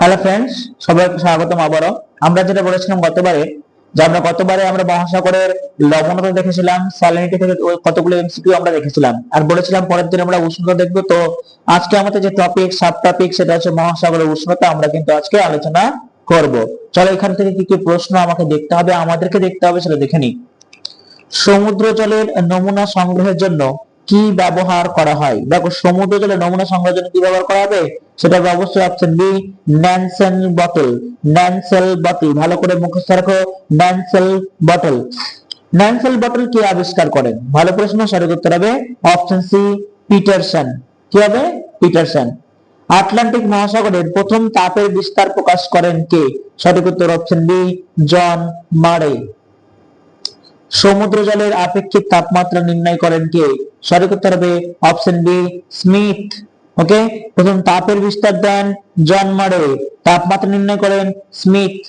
Hello friends সবাইকে স্বাগতম আবারও। আমরা যেটা বলেছিলাম গতবারে, যে আমরা গতবারে আমরা মহাসাগরের লবণতা দেখেছিলাম স্যালিনিটি থেকে কতগুলো এমসিকিউ আমরা দেখেছিলাম। আর বলেছিলাম পরের দিন আমরা উষ্ণতা দেখব, তো আজকে আমাদের যে টপিক সাব টপিক সেটা হচ্ছে মহাসাগরের উষ্ণতা, আমরা কিন্তু আজকে আলোচনা করব। চলো এখান থেকে কি কি প্রশ্ন আমাকে দেখতে হবে, আমাদেরকে দেখতে হবে, সেটা দেখে নিই। সমুদ্র জলের নমুনা সংগ্রহের জন্য কি ব্যবহার করা হয়? দেখো, সমুদ্র জলের নমুনা সংগ্রহের জন্য কি ব্যবহার করা হবে? সেটা অবশ্যই option B Nansen bottle Nansen bottle ভালো করে মুখস্থ রাখো ন্যানসেল বটল ন্যানসেল বটল কে আবিষ্কার করেন? ভালো প্রশ্ন সঠিক উত্তর হবে অপশন সি পিটারসন কি হবে? পিটারসন আটলান্টিক মহাসাগরের প্রথম তাপের বিস্তার প্রকাশ করেন কে? সঠিক উত্তর অপশন বি জন মারে সমুদ্র জলের আপেক্ষিক তাপমাত্রা নির্ণয় করেন কে? সঠিক উত্তর হবে অপশন বি, স্মিথ। ওকে? প্রথম তাপের বিস্তার দেন জন মারে। তাপমাত্রা নির্ণয় করেন স্মিথ।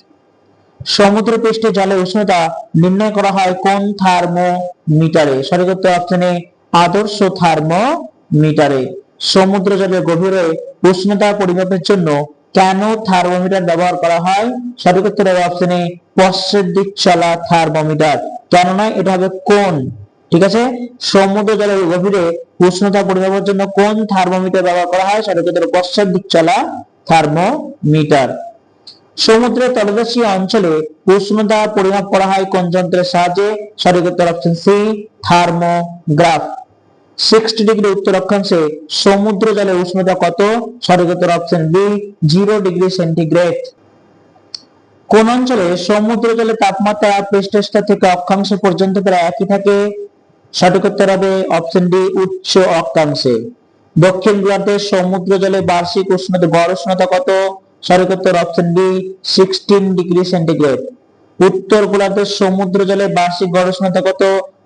সমুদ্র পৃষ্ঠে জলের উষ্ণতা নির্ণয় করা হয় কোন থার্মোমিটারে? সঠিক উত্তর অপশন এ, আদর্শ থার্মোমিটারে। সমুদ্র জলের গভীরে উষ্ণতা পরিমাপের জন্য কেন থার্মোমিটার ব্যবহার করা হয়? সঠিক উত্তর হবে অপশন এ পশ্চাৎ দিক চলা থার্মোমিটার। কেন নয়? এটা হবে কোন ঠিক আছে? সমুদ্র জলের গভীরে উষ্ণতা পরিমাপের জন্য কোন থার্মোমিটার ব্যবহার করা হয়? সঠিক উত্তর পশ্চাৎ দিক চলা থার্মোমিটার। সমুদ্রের তলদেশীয় অঞ্চলে উষ্ণতা পরিমাপ করা হয় কোন যন্ত্রের সাহায্যে? সঠিক উত্তর option C thermograph. Sixty degree উত্তর অক্ষাংশে সমুদ্র জলের উষ্ণতা কত? সঠিক উত্তর option B zero degree centigrade কোন অঞ্চলে সমুদ্র জলের তাপমাত্রা পৃষ্ঠস্থ থেকে অক্ষাংশ পর্যন্ত প্রায় একই থাকে? সঠিক উত্তর হবে অপশন ডি উচ্চ অক্ষাংশে। দক্ষিণ গোলার্ধের সমুদ্র জলে বার্ষিক উষ্ণতা, গড় উষ্ণতা কত? সঠিক উত্তর option B sixteen degree centigrade উত্তর গোলার্ধের সমুদ্র জলে বার্ষিক গড় উষ্ণতা কত?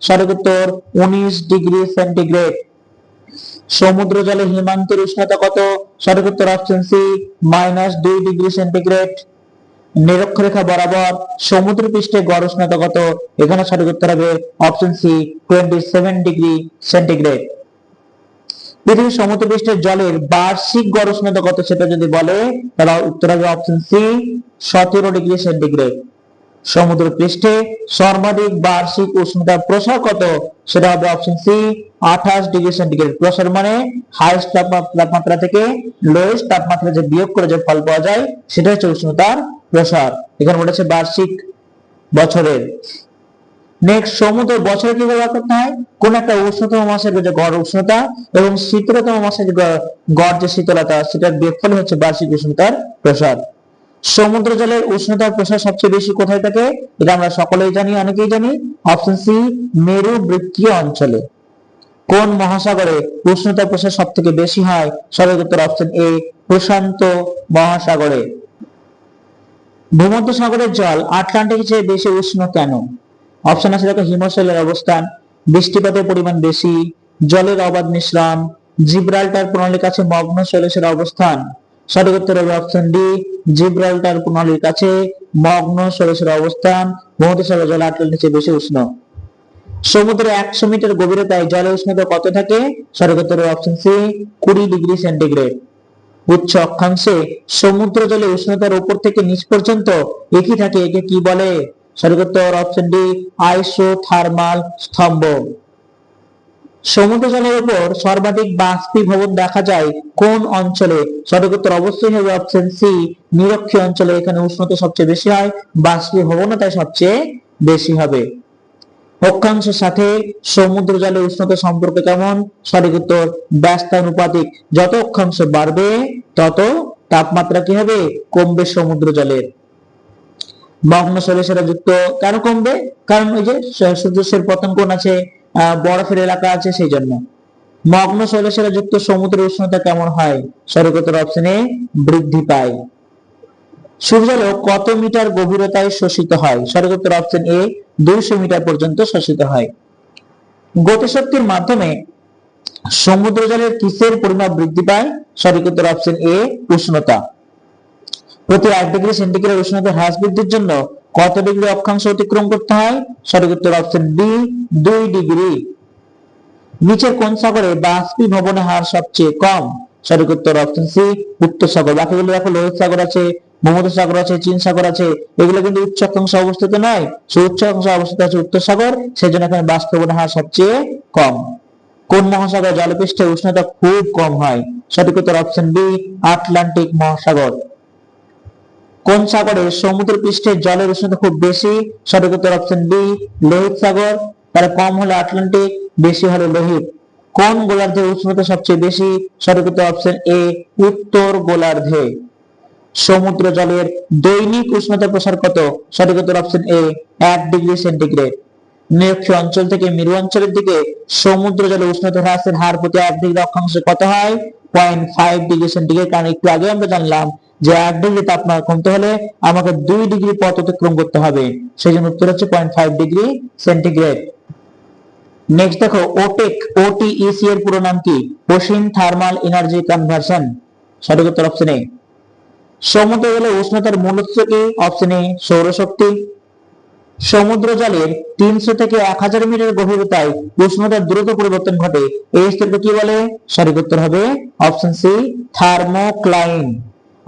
সঠিক উত্তর, উনিশ ডিগ্রি সেন্টিগ্রেড। সমুদ্র জলে হিমাঙ্কের উষ্ণতা কত? সঠিক উত্তর অপশন সি, মাইনাস দুই ডিগ্রি সেন্টিগ্রেড। নিরক্ষরেখা বরাবর সমুদ্র পৃষ্ঠে গড় উষ্ণতা কত? এখানে সঠিক উত্তর হবে option C, twenty seven degree centigrade. পৃথিবীর সমুদ্র পৃষ্ঠের জলের বার্ষিক গড় উষ্ণতা কত সেটা যদি বলে, তাহলে উত্তর হবে অপশন সি, সতেরো ডিগ্রি সেন্টিগ্রেড। সমুদ্র পৃষ্ঠে সর্বাধিক বার্ষিক উষ্ণতার প্রসার কত? সেটা হবে অপশন সি আঠাশ ডিগ্রি সেন্টিগ্রেড প্রসার মানে হাইস্ট তাপমাত্রা থেকে লোয়েস্ট তাপমাত্রা যে বিয়োগ করে যে ফল পাওয়া যায়, সেটা হচ্ছে উষ্ণতার প্রসার। এখানে বলেছে বার্ষিক বছরের। নেক্সট সমুদ্র বছরে কি ব্যবহার করতে হয়? কোন একটা উষ্ণতম মাসের যে গড় উষ্ণতা এবং শীতলতম মাসের গড় যে শীতলতা, সেটার বিয়োগফল হচ্ছে বার্ষিক উষ্ণতার প্রসার। সমুদ্র জলের উষ্ণতার প্রসার সবচেয়ে বেশি কোথায় থাকে? এটা আমরা সকলেই জানি, অনেকেই জানি। অপশন সি মেরু বৃত্তীয় অঞ্চলে। কোন মহাসাগরে উষ্ণতার প্রসার সব থেকে বেশি হয়? সঠিক উত্তর অপশন এ প্রশান্ত মহাসাগরে। ভূমধ্য সাগরের জল আটলান্টিক চেয়ে বেশি উষ্ণ কেন? অপশন আছে দেখো, হিমশৈলের অবস্থান। বৃষ্টিপাতের পরিমাণ বেশি, জলের অবাধ মিশ্রণ জিব্রাল্টার প্রণালীর কাছে মগ্ন শৈলেশের অবস্থান। সঠিক উত্তর হবে অপশন ডি জিব্রাল্টার প্রণালীর কাছে মগ্ন শৈলেশের অবস্থান ভূমধ্যসাগর জল আটলান্টিকের চেয়ে বেশি উষ্ণ। সমুদ্রে একশো মিটার গভীরতায় জলের উষ্ণতা কত থাকে? হবে অপশন সি কুড়ি ডিগ্রি সেন্টিগ্রেড উচ্চ অক্ষাংশে সমুদ্র জলে উষ্ণতার উপর থেকে নিচ পর্যন্ত একই থাকে, একে কি বলে? সঠিক উত্তর অপশন ডি আইসো থার্মাল স্তম্ভ। সমুদ্র জলের উপর সর্বাধিক বাষ্পীভবন দেখা যায় কোন অঞ্চলে? সঠিক উত্তর অবশ্যই হবে অপশন সি নিরক্ষীয় অঞ্চলে, এখানে উষ্ণতা সবচেয়ে বেশি হয় বাষ্পীভবনও তাই সবচেয়ে বেশি হবে। অক্ষাংশের সাথে সমুদ্র জলের উষ্ণতা সম্পর্কে কেমন? সঠিক উত্তর ব্যস্তানুপাতিক যত অক্ষাংশ বাড়বে, তত তাপমাত্রা কি হবে? কমবে সমুদ্র জলের মগ্ন শৈলেশেরা যুক্ত কেন কমবে? কারণ ওই যে সূর্যের পতন কোণ আছে বরফের এলাকা আছে সেই জন্য মগ্ন শৈলেশেরা যুক্ত সমুদ্রের উষ্ণতা কেমন হয়? সঠিক উত্তর অপশনে বৃদ্ধি পায়। সূর্যালোক কত মিটার গভীরতায় শোষিত হয়? সঠিক উত্তর অপশন এ দুইশো মিটার পর্যন্ত শোষিত হয়। গতিশক্তির মাধ্যমে সমুদ্র জলের কিসের পরিমাপ বৃদ্ধি পায়? সঠিক উত্তর অপশন এ উষ্ণতা। প্রতি এক ডিগ্রি সেন্টিগ্রেড উষ্ণতা হ্রাস বৃদ্ধির জন্য কত ডিগ্রি অক্ষাংশ অতিক্রম করতে হয়? সঠিক উত্তর অপশন বি দুই ডিগ্রি নিচের কোন সাগরে বাষ্পীভবনের হার সবচেয়ে কম? সঠিক উত্তর অপশন সি উত্তর সাগর। বাকিগুলো দেখো, লোহিত সাগর আছে ভূমধ্য সাগর আছে, চীন সাগর আছে। এগুলো কিন্তু উচ্চ অক্ষাংশে অবস্থিত নয়। সে উচ্চ অক্ষাংশে অবস্থিত আছে উত্তর সাগর সেই জন্য এখানে বাষ্পীভবনের হার সবচেয়ে কম। কোন মহাসাগর জলপৃষ্ঠে উষ্ণতা খুব কম হয়? সঠিক উত্তর অপশন বি আটলান্টিক মহাসাগর। কোন সাগরে সমুদ্র পৃষ্ঠের জলের উষ্ণতা খুব বেশি? সঠিক উত্তর অপশন বি লোহিত সাগর। তাহলে কম হলে আটলান্টিক, বেশি হলে লোহিত। কোন গোলার্ধে উষ্ণতা সবচেয়ে বেশি? সঠিক উত্তর অপশন এ উত্তর গোলার্ধে। সমুদ্র জলের দৈনিক উষ্ণতা প্রসার কত? সঠিক উত্তর অপশন এ এক ডিগ্রি সেন্টিগ্রেড। নিরক্ষীয় অঞ্চল থেকে মেরু অঞ্চলের দিকে সমুদ্র জলের উষ্ণতা হ্রাসের হার প্রতি এক ডিগ্রি অক্ষাংশে কত হয়? Point five degree centigrade. কারণ একটু আগে আমরা জানলাম যে এক ডিগ্রি তাপমাত্রা কমতে হলে আমাকে দুই ডিগ্রি পথ অতিক্রম করতে হবে। সেই জন্য উত্তর হচ্ছে point five degree centigrade next দেখো ওটেক ওটিইসি এর পুরো নাম কি? ওশিন থার্মাল এনার্জি কনভার্সন সঠিক উত্তর অপশন এ সমুদ্র জলে উষ্ণতার মূল উৎস কি? অপশন এ সৌরশক্তি। সমুদ্র জলের তিনশো থেকে এক হাজার মিটার গভীরতায় উষ্ণতার দ্রুত পরিবর্তন ঘটে। এই স্তরকে কি বলে? সঠিক উত্তর হবে অপশন সি থার্মোক্লাইন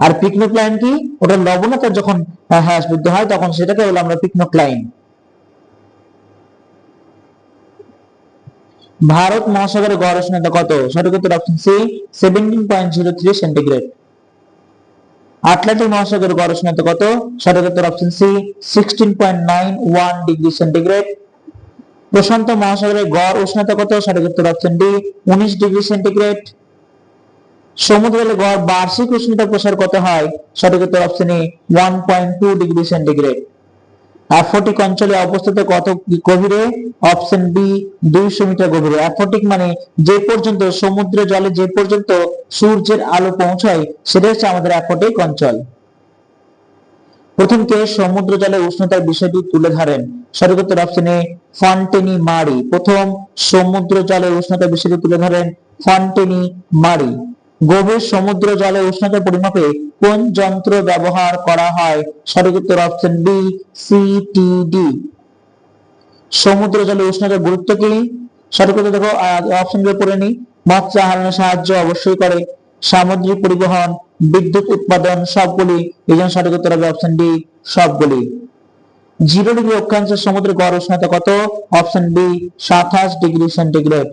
আর পিকনোক্লাইন কি? ওটা লবণতা যখন আহ, হ্রাস হয় তখন সেটাকে বলে আমরা পিকনোক্লাইন ভারত মহাসাগরের গড় উষ্ণতা কত? সঠিক উত্তর option C seventeen point zero three centigrade Atlantic মহাসাগরের গড় উষ্ণতা কত? সঠিক উত্তর option C sixteen point nine one degree centigrade প্রশান্ত মহাসাগরের গড় উষ্ণতা কত? সঠিক উত্তর অপশন ডি উনিশ ডিগ্রি সেন্টিগ্রেড সমুদ্রের গড় বার্ষিক উষ্ণতা প্রসার কত হয়? সঠিক উত্তর option A one point two degree centigrade aphotic অঞ্চলে অবস্থিত কত গভীরে? অপশন বি দুইশো মিটার গভীরে। অ্যাফোটিক মানে যে পর্যন্ত সমুদ্র জলে যে পর্যন্ত সূর্যের আলো পৌঁছায় সেটা হচ্ছে আমাদের অ্যাফোটিক অঞ্চল। প্রথম কে সমুদ্র জলে উষ্ণতার বিষয়টি তুলে ধরেন? সঠিক উত্তর অপশন ফন্টেনি মারি প্রথম সমুদ্র জলে উষ্ণতার বিষয়টি তুলে ধরেন ফন্টেনি মারি গভীর সমুদ্র জলে উষ্ণতা পরিমাপে কোন যন্ত্র ব্যবহার করা হয়? সঠিক উত্তর অপশন বি সিটিডি সমুদ্র জলে উষ্ণতার গুরুত্ব কি? সঠিক উত্তর দেখো অপশনগুলো পড়ে নি। মৎস্য আহরণে সাহায্য অবশ্যই করে। সামুদ্রিক পরিবহন, বিদ্যুৎ উৎপাদন, সবগুলি। এই সঠিক উত্তর হবে অপশন ডি সবগুলি। জিরো ডিগ্রি অক্ষাংশের সমুদ্রের গড় উষ্ণতা কত? অপশন বি সাতাশ ডিগ্রি সেন্টিগ্রেড।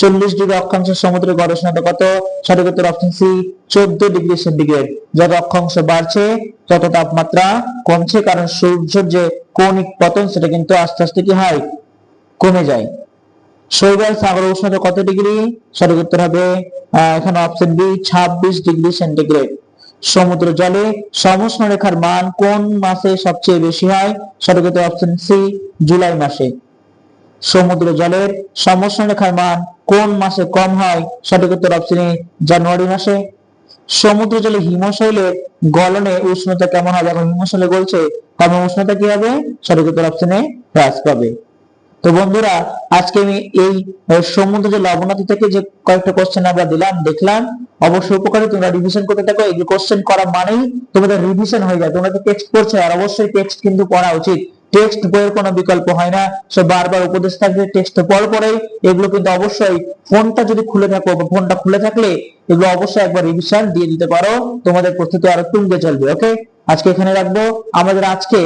চল্লিশ ডিগ্রি অক্ষাংশ সমুদ্রের গড় উষ্ণতা কত? সঠিক উত্তর অপশন সি চোদ্দ ডিগ্রি সেন্টিগ্রেড যত অক্ষাংশ বাড়ছে, তত তাপমাত্রা কমছে, কারণ সূর্যের যে কৌণিক পতন, সেটা কিন্তু আস্তে আস্তে কি হয়? কমে যায়। শৈবাল সাগর উষ্ণতা কত ডিগ্রি? সঠিক উত্তর হবে এখানে অপশন বি ছাব্বিশ ডিগ্রি সেন্টিগ্রেড সমুদ্র জলে সমষ্ণ রেখার মান কোন মাসে সবচেয়ে বেশি হয়? সঠিক উত্তর অপশন সি জুলাই মাসে। সমুদ্র জলের সমষ্ণ রেখার মান কোন মাসে কম হয়? সঠিক উত্তর অপশন জানুয়ারি মাসে। সমুদ্র জলে হিমশৈলের গলনে উষ্ণতা কেমন হবে? এখন হিমশৈলে গলছে তবে উষ্ণতা কি হবে? সঠিক উত্তর অপশন হ্রাস পাবে। তো বন্ধুরা, আজকে আমি এই সমুদ্র যে লবণাতি থেকে যে কয়েকটা কোশ্চেন আমরা দিলাম, দেখলাম, অবশ্যই উপকারী। তোমরা রিভিশন করতে থাকো। এই কোশ্চেন করা মানেই তোমাদের রিভিশন হয়ে যায়। তোমরা তো টেক্সট পড়ছো, আর অবশ্যই টেক্সট কিন্তু পড়া উচিত। টেক্সট বইয়ের কোনো বিকল্প হয় না। সো বারবার উপদেশ থাকবে টেক্সট পড় পরেই এগুলো কিন্তু অবশ্যই ফোনটা যদি খুলে থাকো বা ফোনটা খুলে থাকলে এগুলো অবশ্যই একবার রিভিশন দিয়ে দিতে পারো। তোমাদের প্রস্তুতি আরও তুঙ্গে চলবে ওকে আজকে এখানে রাখব। আমাদের আজকে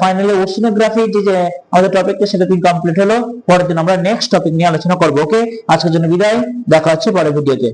ফাইনালি ওশিনোগ্রাফি যে যে আমাদের টপিকটা সেটা কিন্তু কমপ্লিট হলো। পরের দিন আমরা নেক্সট টপিক নিয়ে আলোচনা করব ওকে আজকের জন্য বিদায়। দেখা হচ্ছে পরের ভিডিওতে